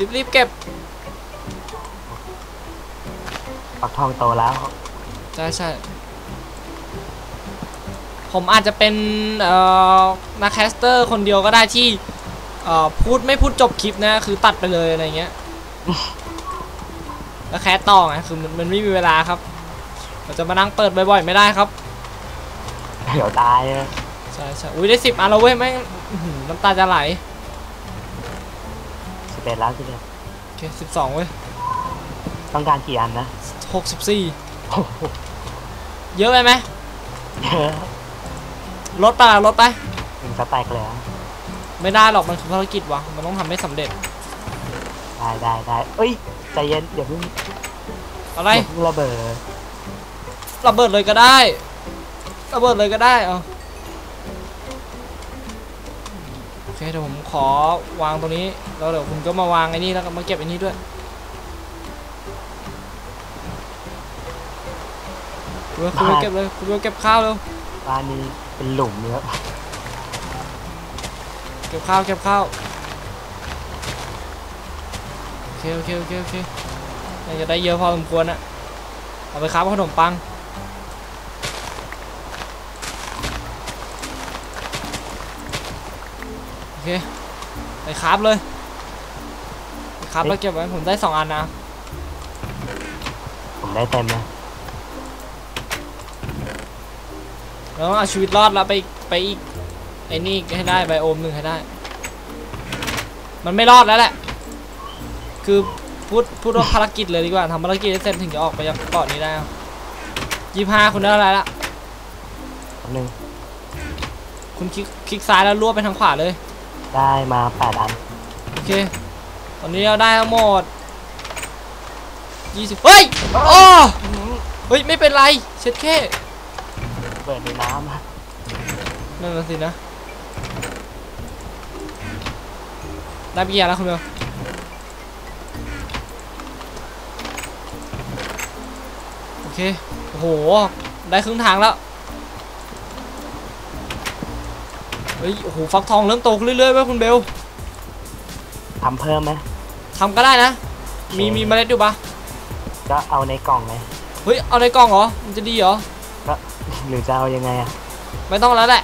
รีบรีบเก็บปักทองโตแล้วใช่ใช่ผมอาจจะเป็นเอ่อนักแคสเตอร์คนเดียวก็ได้ที่เอ่อพูดไม่พูดจบคลิปนะ คือตัดไปเลยอะไรเงี้ย แล้วแคสต่อไงคือมันมันไม่มีเวลาครับ เราจะมานั่งเปิดบ่อยๆ ไม่ได้ครับ เดี๋ยวตายอะใช่ใช่อุ้ยได้สิบอันแล้วเว้ยแม่งอื้อหือน้ำตาจะไหล สิบเอ็ดแล้วสิบเอ็ดโอเคสิบสองเว้ยต้องการกี่อันนะหกสิบสี่โอ้โหเยอะไปไหมเยอะลดไปละลดไปหนึ่งสแต็กเลยอะไม่ได้หรอกมันคือภารกิจวะมันต้องทำให้สำเร็จได้ได้ได้เอ้ยใจเย็นอย่าเพิ่งอะไรอย่าเพิ่งระเบิดระเบิดเลยก็ได้ระเบิดเลยก็ได้เอา เคเดี๋ยวผมขอวางตรงนี้แล้วเดี๋ยวคุณก็มาวางไอ้นี่แล้วก็มาเก็บไอ้นี่ด้วยคุณเบลคุณเบลเก็บเลยคุณเบลเก็บข้าวเร็วบ้านนี้เป็นหลุมเยอะเก็บข้าวเก็บข้าวโอเคโอเคโอเคโอเคน่าจะได้เยอะพอสมควรอะเอาไปค้าขนมปัง ไปคราบเลยไปคราบแล้วเก็บไว้ผมได้สองอันนะผมได้เต็มนะเราต้องเอาชีวิตรอดแล้วไปไปอีกไอ้นี่ให้ได้ไบโอมหนึ่งให้ได้ มันไม่รอดแล้วแหละ คือพูดพูดว่าภารกิจเลยดีกว่าทำภารกิจให้เสร็จถึงจะออกไปจากเกาะนี้ได้ยี่ห้าคุณได้อะไรละแป๊บนึงคุณคลิกคลิกซ้ายแล้วลวบไปทางขวาเลย ได้มาแปดอัน โอเค ตอนนี้เราได้ทั้งหมด20เฮ้ยโอ้เฮ้ย ไม่เป็นไร เช็ดแค่เปิดในน้ำอะนั่นน่ะสินะ ได้กี่อย่างแล้วคุณเบลโอเค โอ้โห ได้ครึ่งทางแล้ว เฮ้ยโอ้โหฟักทองเริ่มโตขึ้นเรื่อยๆเว้ยคุณเบลทำเพิ่มไหม ทำก็ได้นะ มีมีเมล็ดอยู่ปะก็เอาในกล่องไหมเฮ้ยเอาในกล่องเหรอมันจะดีเหรอก็หรือจะเอายังไงอะไม่ต้องแล้วแหละ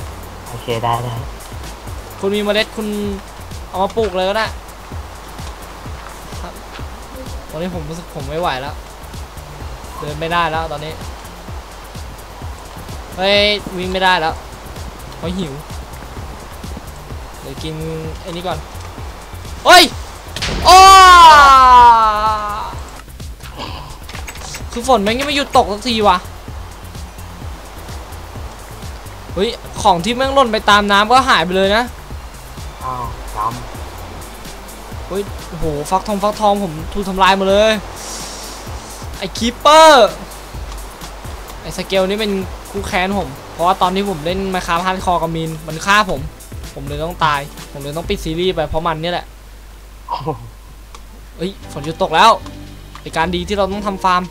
โอเคได้ได้คุณมีเมล็ดคุณเอามาปลูกเลยก็ได้ครับตอนนี้ผมรู้สึกผมไม่ไหวแล้ว เดินไม่ได้แล้วตอนนี้เฮ้ยวิ่งไม่ได้แล้วเพราะหิวเดี๋ยวกินไอ้นี้ก่อนเฮ้ยโอ้คือฝนแม่งยังไม่หยุดตกสักทีวะเฮ้ย ของที่แม่งหล่นไปตามน้ำก็หายไปเลยนะ อ้าวจเฮ้ยโอ้โห ฟักทองฟักทองผมถูกทำลายหมดเลย ไอ้คีปเปอร์ ไอ้สเกลนี่เป็นคู่แค้นผม เพราะว่าตอนที่ผมเล่นมาคาพันคอกับมิน มันฆ่าผม ผมเลยต้องตาย ผมเลยต้องปิดซีรีส์ไปเพราะมันเนี่ยแหละำโอ้โหเฮ้ยฝนหยุดตกแล้วไอการดีที่เราต้องทำฟาร์ม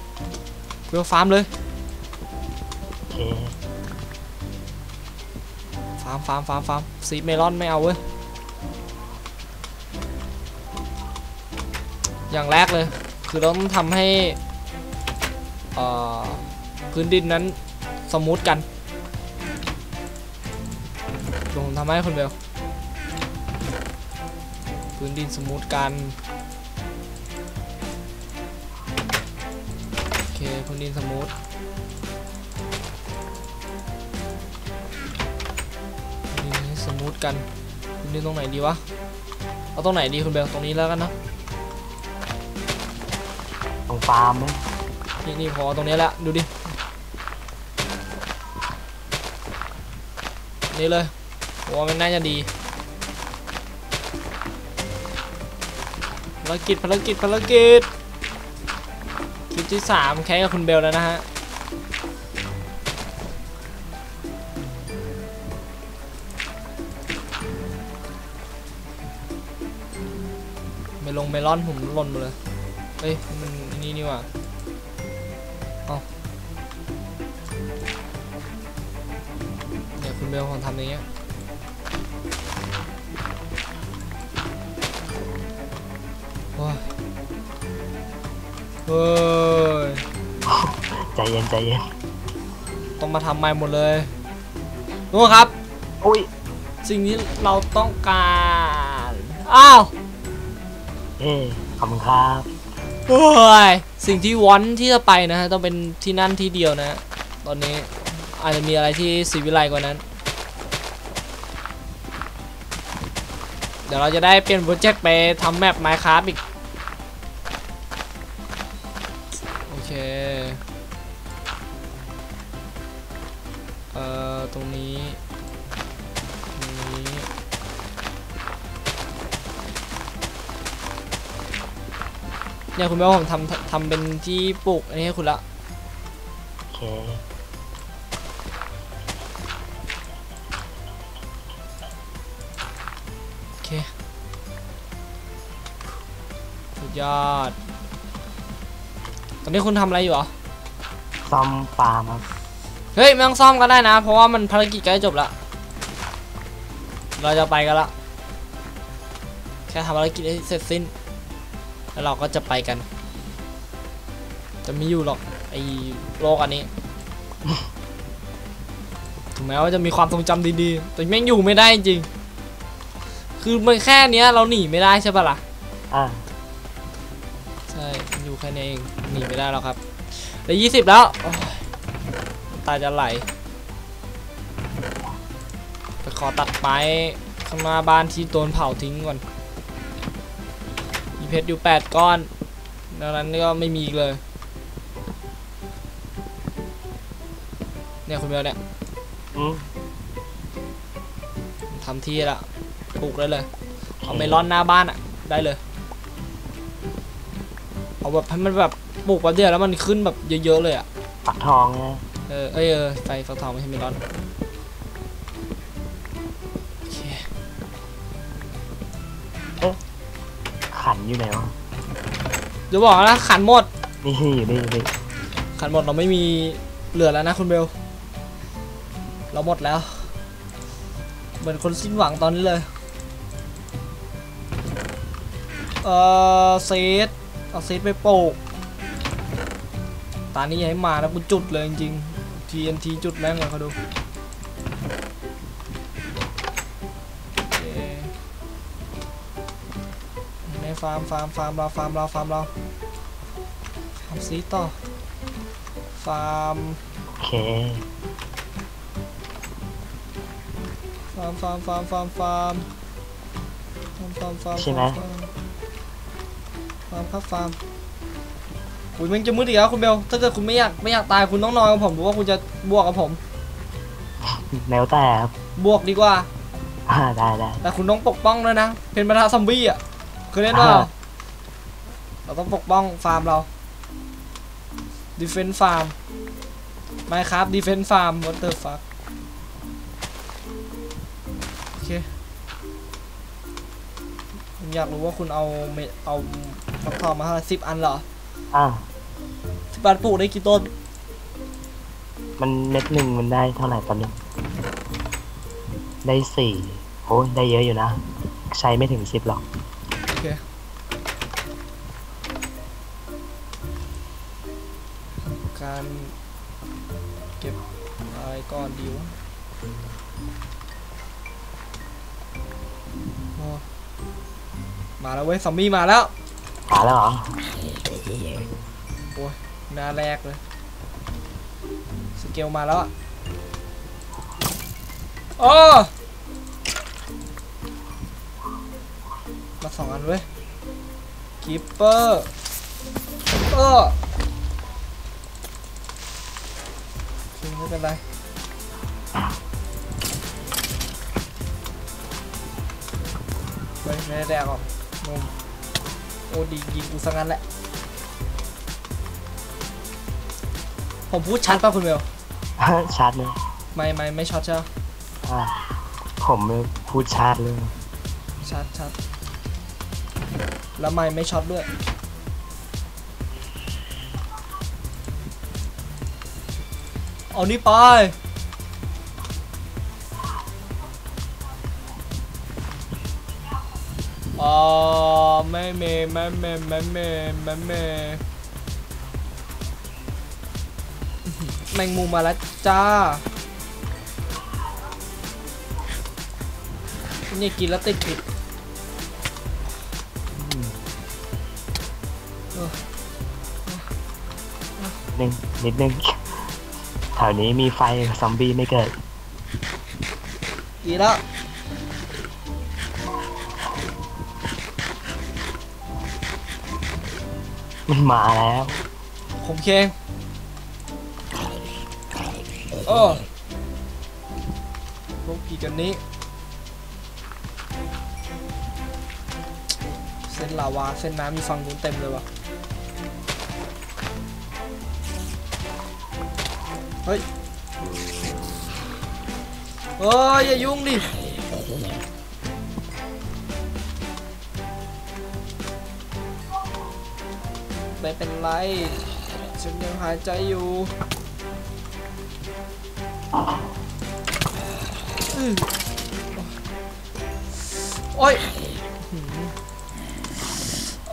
เพื่อฟาร์มเลยโอเคฟาร์มฟาร์มฟาร์มฟาร์มซีดเมลอนไม่เอาเว้ยอย่างแรกเลย คือเราต้องทำให้เอ่อพื้นดินนั้นสมูทกันเดี๋ยวผมทำให้คุณเบลพื้นดินสมูทกัน โอเคพื้นดินสมูทพื้นดินให้สมูทกันพื้นดินตรงไหนดีวะ เอาตรงไหนดีคุณเบลตรงนี้แล้วกันเนอะตรงฟาร์มไหมนี่นี่พอตรงนี้แหละดูดิ นี่เลย ผมว่ามันน่าจะดีภารกิจภารกิจภารกิจคลิปที่สามแข่งกับคุณเบลแล้วนะฮะเมลงเมลอนผมล่นหมดเลย เฮ้ย มันนี่นี่ว่าเอาเนี่ยคุณเบลผมทำอย่างเงี้ย โอ้ยเฮ้ยใจเย็นใจเย็นต้องมาทำใหม่หมดเลยนู่นครับอุ้ยสิ่งที่เราต้องการอ้าวเอ้ขอบคุณครับโอ้ยสิ่งที่วอนที่จะไปนะฮะต้องเป็นที่นั่นที่เดียวนะฮะตอนนี้อาจจะมีอะไรที่สีวิไลกว่านั้น ดี๋ยวเราจะได้เปลี่ยนโปรเจกต์ไปทำแมป Minecraft อีก โอเค เอ่อ ตรงนี้ ตรงนี้ เนี่ยคุณแม่ว่าผมทำทำเป็นที่ปลูกอันนี้ให้คุณละโอ เคโอเค สุดยอด ตอนนี้คุณทำอะไรอยู่เหรอ ซ่อมฟาร์มครับเฮ้ยไม่ต้องซ่อมก็ได้นะ เพราะว่ามันภารกิจใกล้จบละเราจะไปกันละ แค่ทำภารกิจให้เสร็จสิ้น แล้วเราก็จะไปกัน จะไม่อยู่หรอกไอ้โลกอันนี้ ถึงแม้ว่าจะมีความทรงจำดีๆ แต่แม่งอยู่ไม่ได้จริง คือมันแค่เนี้ยเราหนีไม่ได้ใช่ปะล่ะ อ่าใช่มันอยู่แค่นี้เองหนีไม่ได้แล้วครับเหลือยี่สิบแล้วโอ้ยน้ำตาจะไหลไปขอตัดไม้ข้างหน้าบ้านที่โดนเผาทิ้งก่อนมีเพชรอยู่แปดก้อนดังนั้นก็ไม่มีอีกเลย เนี่ยคุณเบลเนี่ยอืมทำที่ละ ปลูกได้เลยเอาเมลอนหน้าบ้านอะได้เลยเอาแบบให้มันแบบปลูกแป๊บเดียวแล้วมันขึ้นแบบเยอะๆเลยอะปักทองนะเออเอยเออไฟฟักทองไม่ใช่เมลอนโอเคขันอยู่ไหนวะเดี๋ยวบอกนะขันหมดนี่อยู่นี่อยู่นี่ขันหมดเราไม่มีเหลือแล้วนะคุณเบล เราหมดแล้ว เหมือนคนสิ้นหวังตอนนี้เลย เออเซตเอาเซตไปโปกตานี้อย่าให้มานะกูจุดเลยจริงๆ TNT จุดแม่งเลยเขาดูโอเคในฟาร์มฟาร์มฟาร์มเราฟาร์มเราฟาร์มเราฟาร์มซีต่อฟาร์มโอเคฟาร์มฟาร์มฟาร์มฟาร์มฟาร์มฟาร์มฟาร์มฟาร์มใช่ไหมฟาร์มครับฟาร์มอุ้ยมันจะมืดอีกแล้วคุณเบล ถ้าเกิดคุณไม่อยากไม่อยากตายคุณต้องนอนกับผมหรือว่าคุณจะบวกกับผม แล้วแต่ครับบวกดีกว่า อ่าได้ได้แต่คุณต้องปกป้องด้วยนะ เป็นประธานซอมบี้อะเคยเล่นเปล่าอ่าเราต้องปกป้องฟาร์มเรา defense farm ไม่ครับ defense farm what the fuck โอเคผมอยากรู้ว่าคุณเอาเมเอา ฟักทองมาเท่าไหร่สิบอันเหรออ่าสิบอันปลูกได้กี่ต้น มันเม็ดหนึ่งมันได้เท่าไหร่ตอนนี้ ได้สี่โอ้ยได้เยอะอยู่นะ ใช้ไม่ถึงสิบหรอก โอเค การเก็บอะไรก่อนดีวะโอ้มาแล้วเว้ยซอมบี้มาแล้ว หาแล้วเหรอโอ้ยหน้าแรกเลย สเกลมาแล้วอะโอ้มาสองอันเว้ยคีปเปอร์เออโอเคไม่เป็นไรไม่ไม่ได้แดกหรอกนม ดียิงกูซะงั้นแหละ ผมพูดชัดป่ะคุณเบลชาร์จเลยไม่ไม่ไม่ช็อตใช่ไหมอ่าผมพูดชาร์จเลย ชัดชัดแล้วไม่ไม่ช็อตด้วย เอานี่ไป ไม่เมไม่เมไม่เมไม่เมอื้อหือแมงมุมมาแล้วจ้านี่กินแล้วติดผิดอืมเออหนึ่งนิดนึงแถวนี้มีไฟซอมบี้ไม่เกิดดีแล้ว มันมาแล้วผมเคงเออพวกกี่กันนี้ เส้นลาวา เส้นน้ำมีฝั่งนู้นเต็มเลยวะเฮ้ยเฮ้ยอย่ายุ่งดิ ไม่เป็นไร ฉันยังหายใจอยู่โอ้ย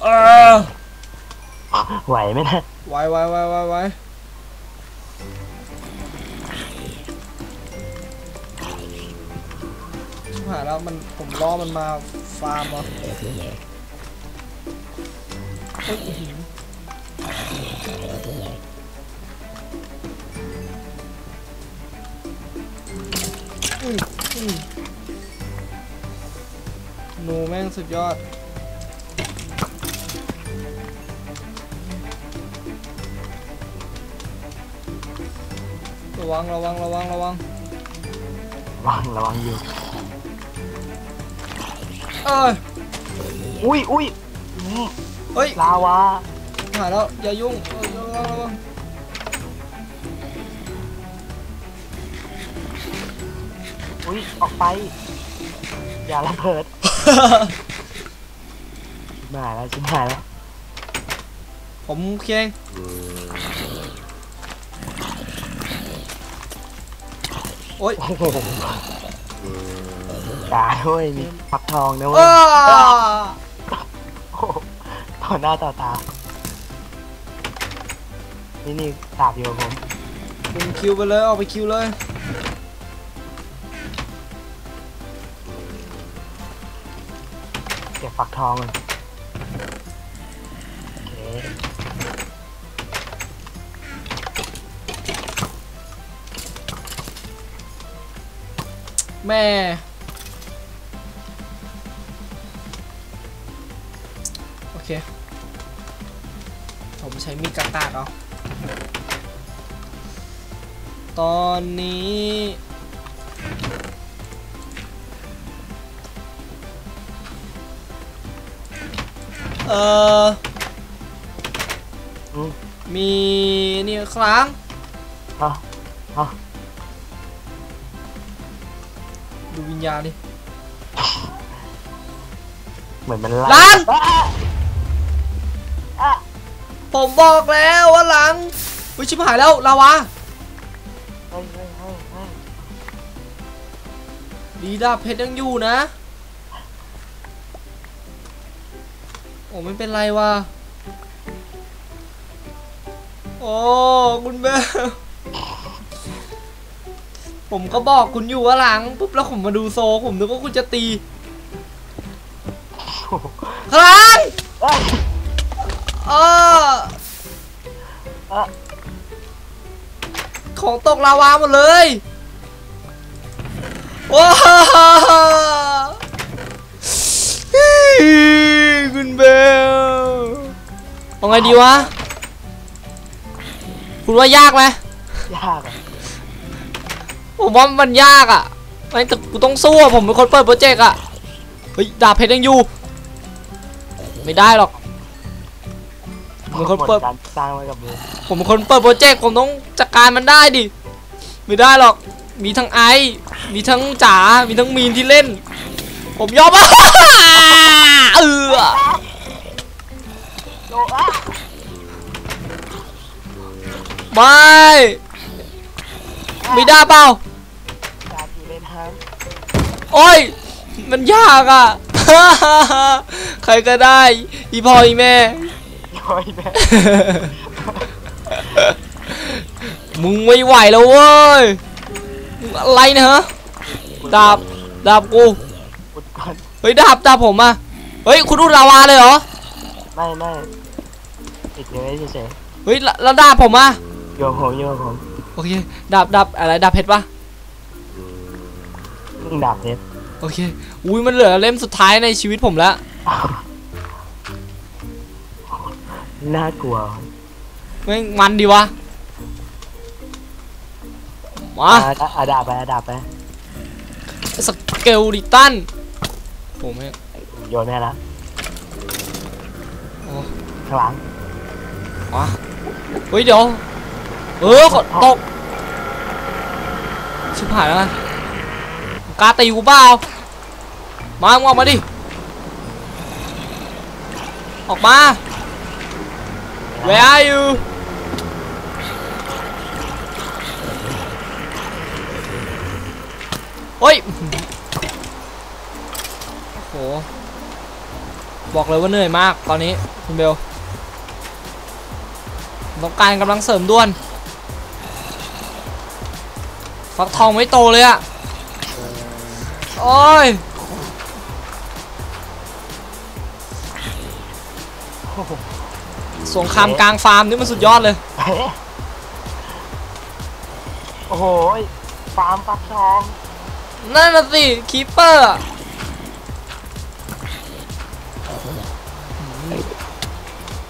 เออไหวไหมนะไวไหวไหวไหวไหวชิบหายแล้วมันผมล่อมันมาฟาร์มอเฮ้ยอื้อ หืออืมอืมหนูแม่งสุดยอด ระวังระวังระวังระวัง ระวังระวังอยู่เอ้ยอุ้ยอุ้ยอืมเฮ้ยลาวา หายแล้ว อย่ายุ่งเอ้ยระวังระวังอุ้ยออกไป อย่าระเบิดชิบหายแล้วชิบหายแล้ว ผมเคงโอ้ยโอ้โหด่าด้วยมีฟักทองนะเว้ยอ้าโอ้โหต่อหน้าต่อตา นี่นี่ดาบอยู่กับผมเป็นคิวไปเลยออกไปคิวเลย เก็บฟักทองก่อนโอเคแม่ โอเค ผมใช้มีดกระตากเอา ตอนนี้เอออืมมีนี่ครั้งอะอะดูวิญญาณดิ เหมือนมันไล่ล้างอะอะผมบอกแล้วว่าหลังวิชิบหายแล้วลาวา ดีดาบเพชรยังอยู่นะ โอ้ไม่เป็นไรว่ะโอ้คุณเบลผมก็บอกคุณอยู่ว่าหลังปุ๊บแล้วผมมาดูโซผมนึกว่าคุณจะตีโอ้โหหลังเอ้ยเออเอะ ของตกลาวาหมดเลยว้าวคุณเบลเอาไงดีวะ คุณว่ายากไหมยากอะผมว่ามันยากอะไม่แต่กูต้องสู้อะผมเป็นคนเปิดโปรเจกต์อะ เฮ้ย ดาบเพชรยังอยู่ ไม่ได้หรอกผม เป็นคนหมดเปิด การสร้างไว้กับมือผมเป็นคนเปิดโปรเจกต์ผมต้องจัดการมันได้ดิ ไม่ได้หรอก มีทั้งไอซ์มีทั้งจ๋า มีทั้งมีนที่เล่น ผมยอมอะเออโลอะไม่ไม่ได้เปล่าดาบอยู่ในน้โอ้ย มันยากอะ ใครก็ได้ อีพ่ออีแม่ โอ้ยแม่มึงไม่ไหวแล้วเว้ยมึงอะไรเนะฮะดาบดาบกูอุดก่อนเฮ้ยดาบดาบผมอะเฮ้ยคุณอุดลาวาเลยเหรอไม่ไม่ติดเนื้อเฉยเฮ้ยแล้วแล้วดาบผมอะๆโยงผมโยงผมโอเคดาบดาบอะไรดาบเพชรปะเพิ่งดาบเพชรโอเคอุ้ยมันเหลือเล่มสุดท้ายในชีวิตผมแล้ว น่ากลัวแม่งมันดีวะ มาอะอะอาดาบไปอาดาบไปสเกลดิตันผมเนี่ยโยนแม่ละโอ้ข้างหลังมาเฮ้ยเดี๋ยว เออฝนตก ชิบหายแล้วนะกล้าตีกูเปล่ามามึงออกมาดิ ออกมา Where are you โอ้ยโห บอกเลยว่าเหนื่อยมากตอนนี้คุณเบลต้องการกำลังเสริมด่วน ฟักทองไม่โตเลยอะโอ้ยโอ้โห สงครามกลางฟาร์มนี่มันสุดยอดเลยเฮ้ยโอ้โหฟาร์มฟักทอง นั่นน่ะสิคีปเปอร์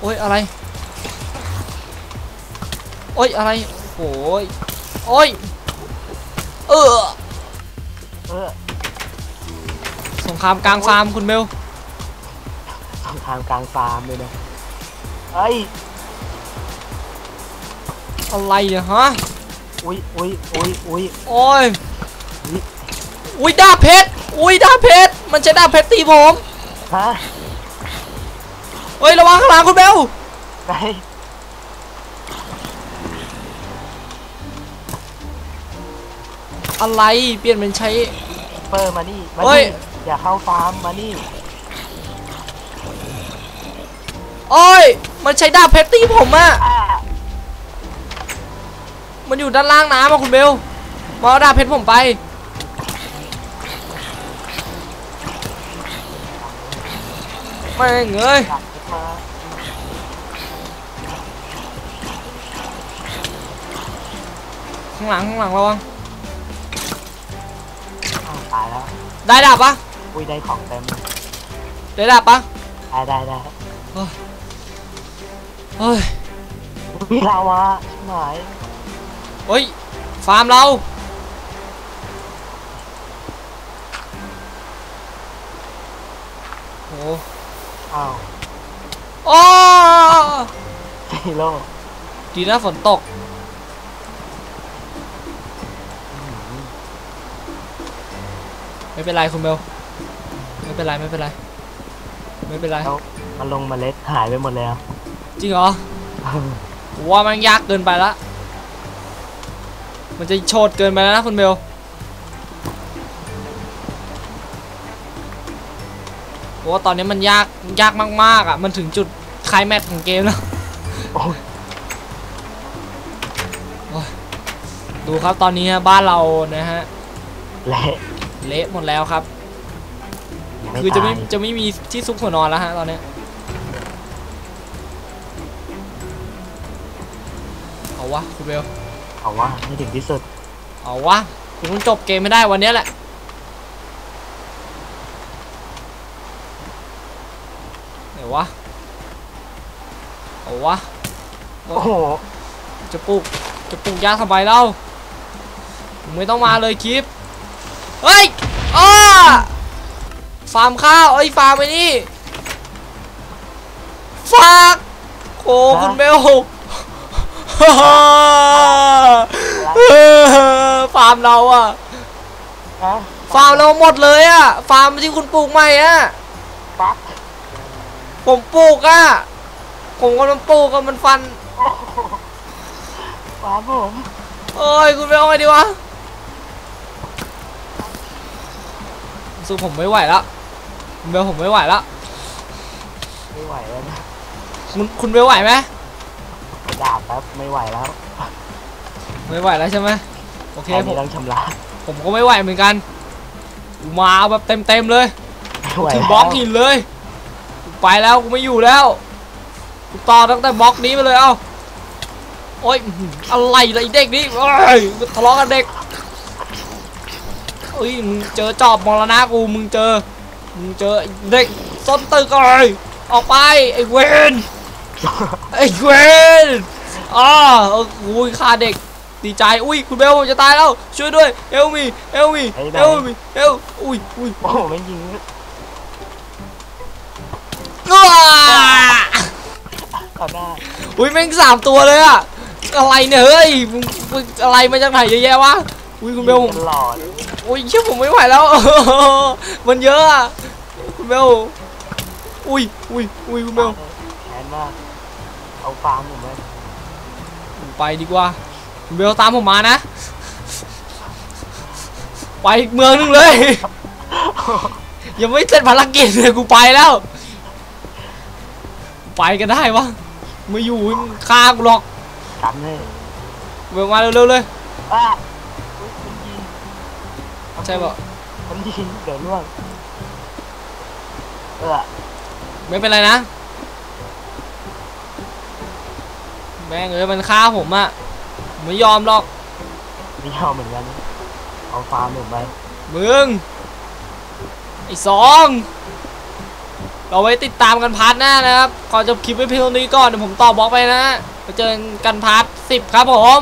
โอ้ยอะไร โอ้ยอะไรโอ้ยโอ้ยเออเออสงครามกลางฟาร์มคุณเบลสงครามกลางฟาร์มเลยนะ เอ้ยอะไรเนี่ยฮะอุ้ยอุ้ยอุ้ยอุ้ยโอ้ยอุ๊ยอุ้ยดาบเพชรอุ้ยดาบเพชรมันใช้ดาบเพชรตีผมฮะเฮ้ยระวังข้างหลังคุณเบลไหนอะไรเปลี่ยนเป็นใช้เปอร์มานี่มาเฮ้ยนี่อย่าเข้าฟาร์มมานี่ โอ้ย มันใช้ดาบเพชรตีผมอะอ่ามันอยู่ด้านล่างน้ำอะคุณเบล มาเอาดาบเพชรผมไป ไม่งเอ้ยดักมาข้างหลังข้างหลังระวังอ้าวตายแล้วได้ดาบปะอุ้ยได้ของเต็มได้ดาบปะได้ได้ได้ เฮ้ยมีลาวาชิบหายเฮ้ย ฟาร์มเรา โอ้อ้าวโอ้ซีโร่ดีนะฝนตก ไม่เป็นไรคุณเบล ไม่เป็นไร ไม่เป็นไร ไม่เป็นไร แล้วมันลงเมล็ดหายไปหมดแล้ว จริงเหรอผมว่ามันยากเกินไปละ มันจะโชดเกินไปแล้วนะคุณเบลเพราะว่าตอนนี้มันยากยากมากๆอะ มันถึงจุดไคลายแมทของเกมแล้วโอ้ยดูครับตอนนี้บ้านเรานะฮะและเละหมดแล้วครับยังคือจะไม่ตายจะไม่มีที่ซุกหัวนอนแล้วฮะตอนเนี้ วะคุณเบลเอาว่าให้ถึงที่สุด เอาวะคุณต้องจบเกมไม่ได้วันเนี้ยแหละ ไหนวะ เอาวะ โอ้โห จะปลูก จะปลูกยาทำไมเล่ามึงไม่ต้องมาเลยคลิป เฮ้ยอ้าฟาร์มข้าวเอ้ยฟาร์มไปนี่ ฝากโอ้คุณเบล ฟาร์มเราอะฮะฟาร์มเราหมดเลยอะฟาร์มที่คุณปลูกใหม่อะปักผมปลูกอะผมกำลังปลูกกับมันฟันฟาร์มผมเอ้ยคุณไปเอาไงดีวะสู้ผมไม่ไหวแล้วคุณเบลผมไม่ไหวแล้วไม่ไหวแล้วนะคุณคุณเบลไหวไหมกระ ดาษแป๊บไม่ไหวแล้วไม่ไหวแล้วใช่ไหมโอเคแค่ผนี้มต้องชำระผมก็ไม่ไหวเหมือนกันกูมาเอาแบบเต็มๆเลย ไม่ไหวถึงแล้วบล็อกหินเลยกูไปแล้วกูไม่อยู่แล้วกูต่อตั้งแต่บล็อกนี้ไปเลยเอ้าโอ๊ยอื้อหืออะไรล่ะไอ้เด็กนี่เอ้ยทะเลาะกันเด็กเอ้ยมึงเจอจอบมรณะกูมึงเจอมึงเจอไอ้เด็กส้นตึกเลยออกไปไอ้เวน ไอ้เวนอ่าเอออุ้ยฆ่าเด็กดีใจ อุ้ย คุณเบลผมจะตายแล้ว ช่วยด้วย เอลมีเอลมีเอลมีเอลอุ้ยอุ้ยโอ้โหไม่ยิงอ้าต่อหน้าอุ้ยแม่งสามตัวเลยอะอะไรเนี่ยเฮ้ยมึงมึงอะไรมาจากไหนเยอะแยะวะ อุ้ยคุณเบลผมตลอดอุ้ยเชื่อผมไม่ไหวแล้ว มันเยอะอะคุณเบลอุ้ยอุ้ยอุ้ยคุณเบลแค้นมาก เอาฟาร์มผมไหมไปดีกว่าคุณเบลตามผมมานะ ไปอีกเมืองหนึงเลย ยังไม่เสร็จภารกิจเลยกูไปแล้ว ไปกันได้วะไม่อยู่มึงฆ่ากูหรอกกันเลยเบลมาเร็วๆเลยอะอุ๊ยมันยิงใช่ปะมันยิงเดี๋ยวล่วงเออไม่เป็นไรนะ แม่งเอ้ยมันฆ่าผมอะไม่ยอมหรอกไม่ยอมเหมือนกัน เอาฟาร์มหนูไปมึงไอ้สองเราไว้ติดตามกันพาร์ทหน้านะครับก่อนจะคลิปไว้เพียงเท่นี้ก่อนเดี๋ยวผมตอบบล็อกไปนะไปเจอกันพาร์ทสิบครับผม